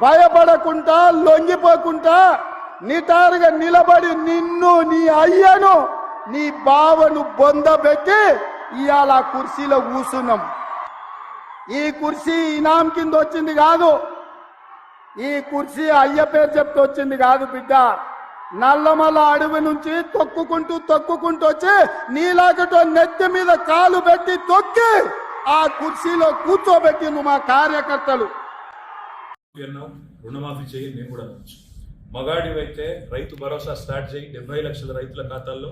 భయపడకుండా లొంగిపోకుండా నిటారుగా నిలబడి నిన్ను నీ అయ్యను నీ బావను బొందబెట్టి ఇవాళ ఆ కుర్చీలో కూర్చున్నాం. ఈ కుర్చీ ఇనాం కింద వచ్చింది కాదు. ఈ కుర్చీ అయ్య పేరు చెప్తే వచ్చింది కాదు బిడ్డ. నల్లమల అడవి నుంచి తొక్కుకుంటూ తొక్కుకుంటూ వచ్చి నీలాగటో నెత్తి మీద కాలు పెట్టి తొక్కి ఆ కుర్చీలో కూర్చోబెట్టిండు మా కార్యకర్తలు. అన్నావు రుణమాఫీ చేయి నేను కూడా అనొచ్చు. మగాడివైతే రైతు భరోసా స్టార్ట్ చేయి డెబ్బై లక్షల రైతుల ఖాతాల్లో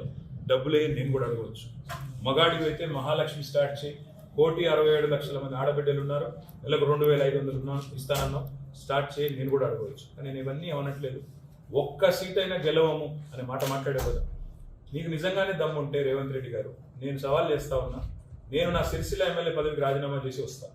డబ్బులు వేయి నేను కూడా అడగవచ్చు. మగాడివైతే మహాలక్ష్మి స్టార్ట్ చేయి కోటి అరవై ఏడు లక్షల మంది ఆడబిడ్డలు ఉన్నారు నెలకు రెండు వేల ఐదు వందలు ఉన్నాం ఇస్తానన్నాం స్టార్ట్ చేయి నేను కూడా అడగవచ్చు. కానీ నేను ఇవన్నీ అవనట్లేదు ఒక్క సీట్ అయినా గెలవము అనే మాట మాట్లాడే కదా నీకు నిజంగానే దమ్ము ఉంటే రేవంత్ రెడ్డి గారు నేను సవాల్ చేస్తా ఉన్నా నేను నా సిరిసిల్ల ఎమ్మెల్యే పదవికి రాజీనామా చేసి వస్తాను